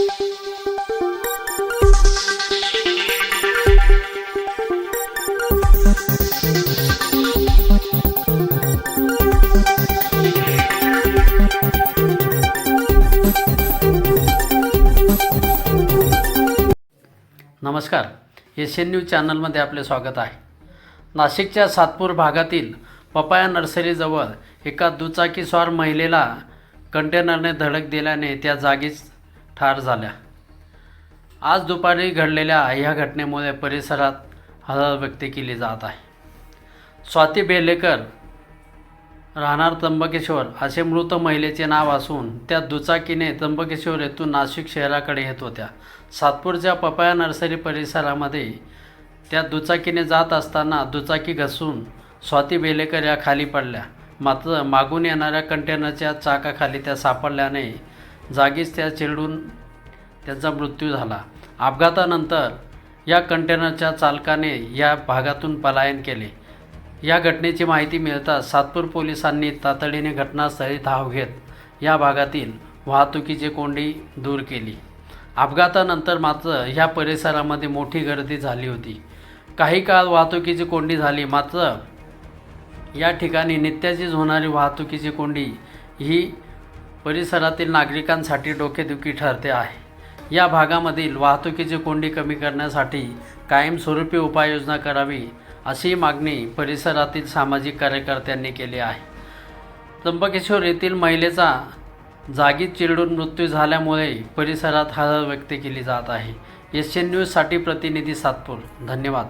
नमस्कार. Asian news चॅनलमध्ये आपले स्वागत आहे. नाशिकच्या सातपूर भागातील पपाया नर्सरीजवळ एका दुचाकीस्वार महिलेला कंटेनरने धडक दिल्याने त्या जागीच ठार झाल्या. आज दुपारी घडलेल्या ह्या घटनेमुळे परिसरात हळहळ व्यक्त केली जात आहे. स्वाती बेलेकर राहणार त्र्यंबकेश्वर असे मृत महिलेचे नाव असून त्या दुचाकीने त्र्यंबकेश्वर येथून नाशिक शहराकडे येत होत्या. सातपूरच्या पपाया नर्सरी परिसरामध्ये त्या दुचाकीने जात असताना दुचाकी घसून स्वाती बेलेकर या खाली पडल्या. मात्र मागून येणाऱ्या कंटेनरच्या चाकाखाली त्या सापडल्याने जागीच त्या चिरडून त्यांचा मृत्यू झाला. अपघातानंतर या कंटेनरच्या चालकाने या भागातून पलायन केले. या घटनेची माहिती मिळताच सातपूर पोलिसांनी तातडीने घटनास्थळी धाव घेत या भागातील वाहतुकीची कोंडी दूर केली. अपघातानंतर मात्र ह्या परिसरामध्ये मोठी गर्दी झाली होती. काही काळ वाहतुकीची कोंडी झाली मात्र या ठिकाणी नित्याचीच होणारी वाहतुकीची कोंडी ही परिसरातील नागरिकांसाठी डोकेदुखी ठरते आहे. या भागामधील वाहतुकीची कोंडी कमी करण्यासाठी कायमस्वरूपी उपाययोजना करावी अशी मागणी परिसरातील सामाजिक कार्यकर्त्यांनी केली आहे. त्र्यंबकेश्वर येथील महिलेचा जागीच चिरडून मृत्यू झाल्यामुळे परिसरात हळहळ व्यक्त केली जात आहे. एशियन न्यूजसाठी प्रतिनिधी सातपूर. धन्यवाद.